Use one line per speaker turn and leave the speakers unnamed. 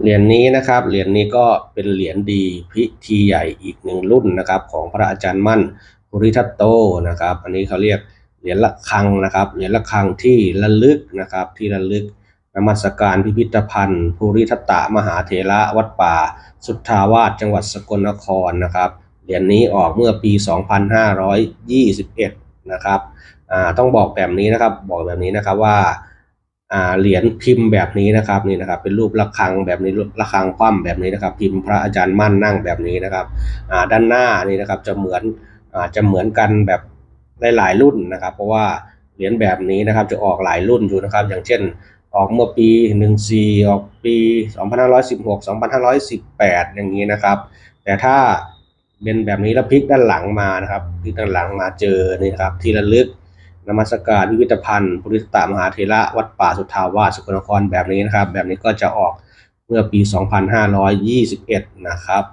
เหรียญนี้นะครับ เหรียญนี้ก็เป็นเหรียญดีพิธีใหญ่อีกหนึ่งรุ่นนะครับ ของพระอาจารย์มั่นภูริทัตโตนะครับ อันนี้เขาเรียกเหรียญละคังนะครับ เหรียญละคังที่ระลึกนะครับ ที่ระลึกนมัสการพิพิธภัณฑ์ภูริทัตตมหาเถระวัดป่า สุทธาวาสจังหวัดสกลนครนะครับ เหรียญนี้ออกเมื่อปี 2521 นะครับ อ่า ต้องบอกแบบนี้นะครับ บอกแบบนี้นะครับว่า เหรียญพิมพ์แบบนี้นะครับนี่นะครับ เป็นรูประฆังแบบนี้ระฆังคว่ำแบบนี้นะครับ พิมพ์พระอาจารย์มั่นนั่งแบบนี้นะครับด้านหน้านี่นะครับจะเหมือนอจะเหมือนกันแบบหลายๆรุ่นนะครับ เพราะว่าเหรียญแบบนี้นะครับจะออกหลายรุ่นอยู่นะครับ อย่างเช่นออกเมื่อปี 14 ออกปี 2516 2518 อย่างนี้นะครับ แต่ถ้าเป็นแบบนี้แล้วพลิกด้านหลังมานะครับพลิกด้านหลังมาเจอนี่ครับที่ระลึก นมัสการพิพิธภัณฑ์ปุริสตมหาเทระวัดป่าสุทธาวาสสกลนครแบบนี้นะครับ แบบนี้ก็จะออกเมื่อปี 2521 นะครับ